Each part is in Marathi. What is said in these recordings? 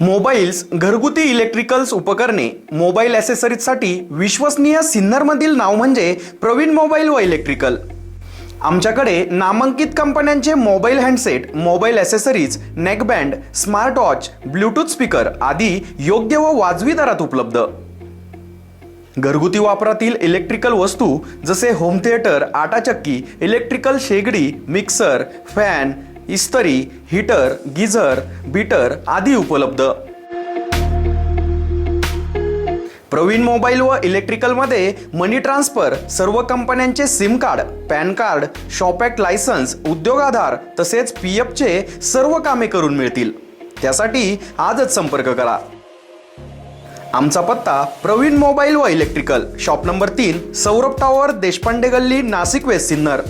मोबाईल्स घरगुती इलेक्ट्रिकल्स उपकरणे मोबाईल ॲसेसरीजसाठी विश्वसनीय सिन्नरमधील नाव म्हणजे प्रवीण मोबाईल व इलेक्ट्रिकल आमच्याकडे नामांकित कंपन्यांचे mobile handset mobile accessories neckband smart watch bluetooth speaker आदी योग्य व वाजवी दरात उपलब्ध. घरगुती वापरातील इलेक्ट्रिकल वस्तू जसे होम थिएटर आटाचक्की इलेक्ट्रिकल शेगडी मिक्सर फॅन इस्तरी हीटर गिझर बीटर आदी उपलब्ध. प्रवीण मोबाईल व इलेक्ट्रिकलमध्ये मनी ट्रान्सफर सर्व कंपन्यांचे SIM card PAN card shop act licence उद्योग आधार तसेच पी एफचे सर्व कामे करून मिळतील. त्यासाठी आजच संपर्क करा. आमचा पत्ता प्रवीण मोबाईल व इलेक्ट्रिकल शॉप नंबर तीन सौरभ टॉवर देशपांडे गल्ली Nashik west Sinnar.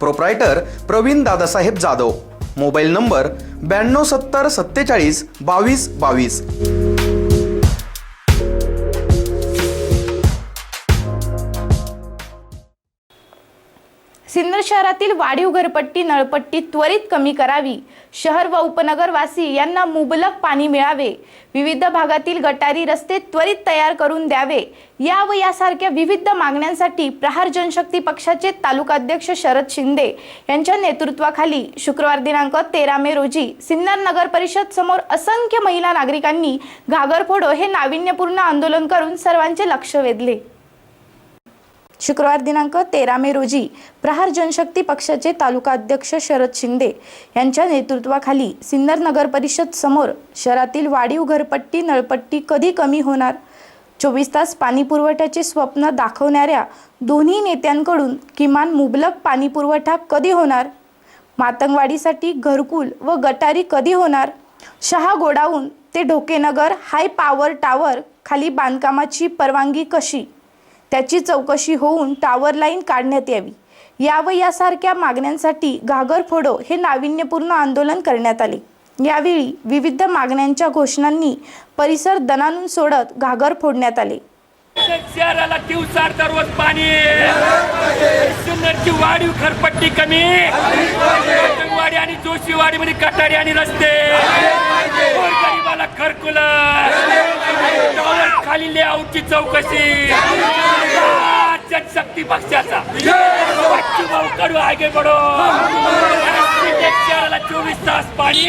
Proprietor Praveen Dadasaheb Jadhav. Mobile number ब्याण्णव सत्तर सत्तेचाळीस बावीस बावीस. सिन्नर शहरातील वाढीव घरपट्टी नळपट्टी त्वरित कमी करावी. शहर व उपनगरवासी यांना मुबलक पाणी मिळावे. विविध भागातील गटारी रस्ते त्वरित तयार करून द्यावे. या व यासारख्या विविध मागण्यांसाठी प्रहार जनशक्ती पक्षाचे तालुकाध्यक्ष शरद शिंदे यांच्या नेतृत्वाखाली शुक्रवार दिनांक तेरा मे रोजी सिन्नर नगर परिषद समोर असंख्य महिला नागरिकांनी घागरफोडो हे नाविन्यपूर्ण आंदोलन करून सर्वांचे लक्ष वेधले. शुक्रवार दिनांक तेरा मे रोजी प्रहार जनशक्ती पक्षाचे तालुका अध्यक्ष शरद शिंदे यांच्या नेतृत्वाखाली सिन्नर नगर परिषद समोर शहरातील वाढीव घरपट्टी नळपट्टी कधी कमी होणार? चोवीस तास पाणी पुरवठ्याचे स्वप्न दाखवणाऱ्या दोन्ही नेत्यांकडून किमान मुबलक पाणी पुरवठा कधी होणार? मातंगवाडीसाठी घरकुल व गटारी कधी होणार? शहा गोडाऊन ते ढोकेनगर हाय पॉवर टावर खाली बांधकामाची परवानगी कशी? त्याची चौकशी होऊन टावर लाईन काढण्यात यावी. या व यासारख्या मागण्यांसाठी घागर फोडो हे नाविन्यपूर्ण आंदोलन करण्यात आले. यावेळी विविध मागण्यांच्या घोषणांनी परिसर दणानून सोडत घागर फोडण्यात आले. शहराला दिवसार दररोज पाणी. सिन्नरची वाढीव खरपट्टी कमी. वाडी आणि जोशीवाडी मध्ये कटारी आणि रस्ते. गोरगरिबाला घरकुल खाली लेआउटची चौकशी. शक्ती पक्षाचा. कडू आगे पडो शहराला चोवीस तास पाणी.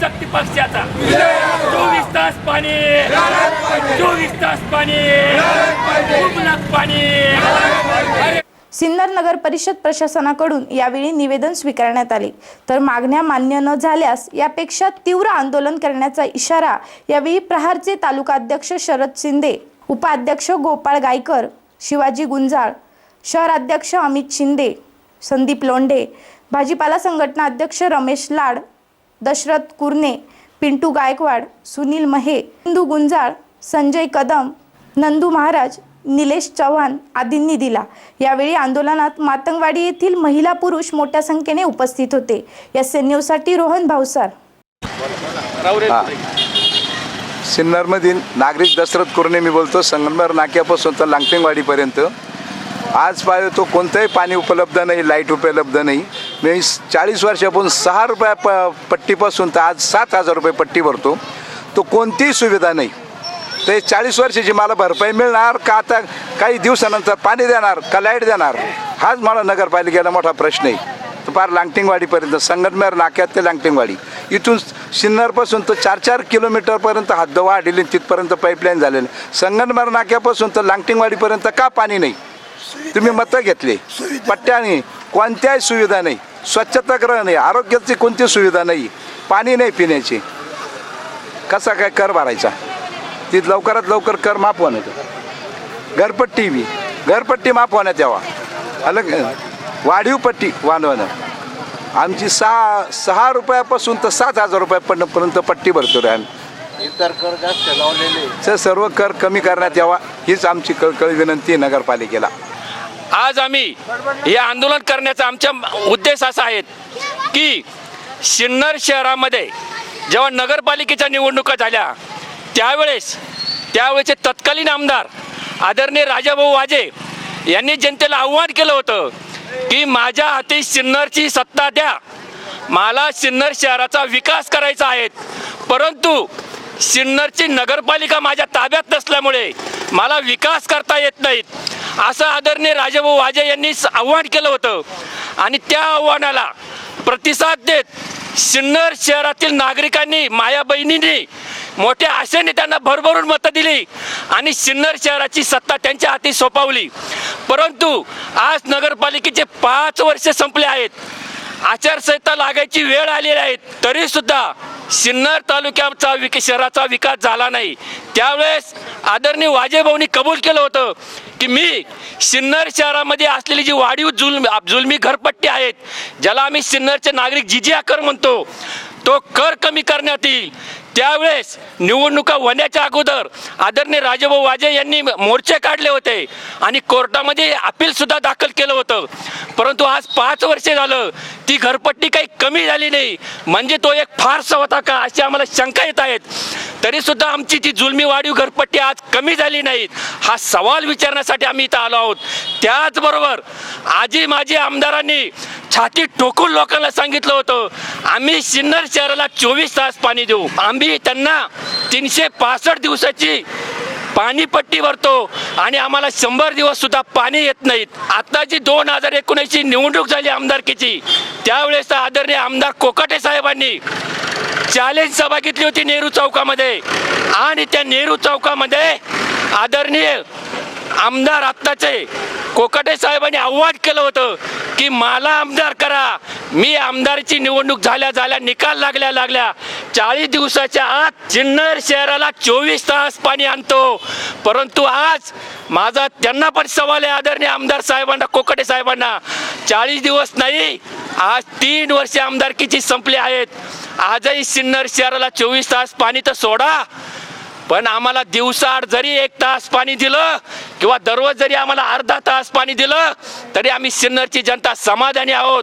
शक्ती पक्षाचा. चोवीस तास पाणी. चोवीस तास पाणी. मुबलक पाणी. अरे सिन्नर नगर परिषद प्रशासनाकडून यावेळी निवेदन स्वीकारण्यात आले. तर मागण्या मान्य न झाल्यास यापेक्षा तीव्र आंदोलन करण्याचा इशारा यावेळी प्रहारचे तालुकाध्यक्ष शरद शिंदे उपाध्यक्ष गोपाळ गायकर शिवाजी गुंजाळ शहराध्यक्ष अमित शिंदे संदीप लोंढे भाजीपाला संघटना अध्यक्ष रमेश लाड दशरथ कुरणे पिंटू गायकवाड सुनील महे हिंदू गुंजाळ संजय कदम नंदू महाराज निलेश चव्हाण आदींनी दिला. यावेळी आंदोलनात मातंगवाडी येथील महिला पुरुष मोठ्या संख्येने उपस्थित होते. एस एन न्यूजसाठी रोहन भावसार. सिन्नरमधील नागरिक दशरथ कुरणे मी बोलतो संगमनेर नाक्यापासून तर लांगटेंगवाडीपर्यंत आज पाहिजे तो कोणतंही पाणी उपलब्ध नाही लाइट उपलब्ध नाही. मी चाळीस वर्षापासून सहा रुपया प पट्टीपासून तर आज सात हजार रुपये पट्टी भरतो. तो कोणतीही सुविधा नाही. ते चाळीस वर्षाची मला भरपाई मिळणार का आता काही दिवसानंतर पाणी देणार का लाइट देणार? हाच मला नगरपालिकेला मोठा प्रश्न आहे. तर फार लांगटिंगवाडीपर्यंत संगमनेर नाक्यात ते लांगटिंगवाडी. इथून सिन्नरपासून तर चार चार किलोमीटरपर्यंत हद्द वाढलेली तिथपर्यंत पाईपलाईन झालेली. संगमनेर नाक्यापासून तर लांगटिंगवाडीपर्यंत का पाणी नाही? तुम्ही मतं घेतले. पट्ट्याने कोणत्याही सुविधा नाही. स्वच्छतागृह नाही. आरोग्याची कोणती सुविधा नाही. पाणी नाही पिण्याची. कसा काय कर भरायचा? ती लवकरात लवकर कर माफ होण्यात घरपट्टी बी. घरपट्टी माफ होण्यात यावा. अलग वाढीव पट्टी वाढवणं. आमची सहा सहा रुपयापासून तर सात हजार रुपयापर्यंत पट्टी भरतो रे आम्ही. इतर कर जास्त लावलेले. सर्व कर कमी करण्यात यावा. हीच आमची कळकळी विनंती आहे नगरपालिकेला. आज आम्ही हे आंदोलन करण्याचा आमचा उद्देश असा आहे की सिन्नर शहरामध्ये जेव्हा नगरपालिकेच्या निवडणुका झाल्या त्यावेळेस त्यावेळेचे तत्कालीन आमदार आदरणीय राजाभाऊ वाजे यांनी जनतेला आव्हान केलं होतं की माझ्या हाती सिन्नरची सत्ता द्या. मला सिन्नर शहराचा विकास करायचा आहे. परंतु सिन्नरची नगरपालिका माझ्या ताब्यात नसल्यामुळे मला विकास करता येत नाहीत. असं आदरणीय राजाभाऊ वाजे यांनी आव्हान केलं होतं. आणि त्या आव्हानाला प्रतिसाद देत सिन्नर शहरातील नागरिकांनी माया बहिणींनी मोठ्या आशेने त्यांना भरभरून मतं दिली आणि सिन्नर शहराची सत्ता त्यांच्या हाती सोपावली. परंतु आज नगरपालिकेचे पाच वर्ष संपले आहेत. आचारसंहिता लागायची वेळ आलेली आहे. तरी सुद्धा सिन्नर तालुक्याचा विक शहराचा विकास झाला नाही. त्यावेळेस आदरणीय वाजेभाऊनी कबूल केलं होतं की मी सिन्नर शहरामध्ये असलेली जी वाढीव जुलम जुलमी घरपट्टी आहेत ज्याला आम्ही सिन्नरचे नागरिक जिजिया कर म्हणतो तो कर कमी करण्यात येईल. त्यावेळेस निवडणुका होण्याच्या अगोदर आदरणीय राजेभाऊ वाजे यांनी मोर्चे काढले होते आणि कोर्टामध्ये अपील सुद्धा दाखल केलं होतं. परंतु आज पाच वर्षे झालं ती घरपट्टी काही कमी झाली नाही. म्हणजे तो एक फारसा होता का अशी आम्हाला शंका येत आहेत. तरी सुद्धा आमची ती जुलमी वाढीव घरपट्टी आज कमी झाली नाहीत हा सवाल विचारण्यासाठी आम्ही इथं आलो आहोत. त्याचबरोबर आजी माजी आमदारांनी छाती ठोकून लोकांना सांगितलं होतं आम्ही सिन्नर शहराला चोवीस तास पाणी देऊ. आम्ही त्यांना तीनशे पासष्ट दिवसाची पाणीपट्टी भरतो आणि आम्हाला शंभर दिवस सुद्धा पाणी येत नाहीत. आता जी दोन हजार एकोणीसची निवडणूक झाली आमदारकीची त्यावेळेस आदरणीय आमदार कोकाटे साहेबांनी चॅलेंज सभा घेतली होती नेहरू चौकामध्ये. आणि त्या नेहरू चौकामध्ये आदरणीय आमदार आत्ताचे. कोकाटे साहेबांनी आव्हान केलं होतं की मला आमदार करा. मी आमदारची निवडणूक झाल्या झाल्या निकाल लागल्या लागल्या चाळीस दिवसाच्या आत सिन्नर शहराला चोवीस तास पाणी आणतो. परंतु आज माझा त्यांना पण सवाल आहे आदरणीय आमदार साहेबांना कोकाटे साहेबांना. चाळीस दिवस नाही आज तीन वर्ष आमदारकीची संपली आहेत. आजही सिन्नर शहराला चोवीस तास पाणी तर सोडा. पण आम्हाला दिवसाआड जरी एक तास पाणी दिलं किंवा दररोज जरी आम्हाला अर्धा तास पाणी दिलं तरी आम्ही सिन्नरची जनता समाधानी आहोत.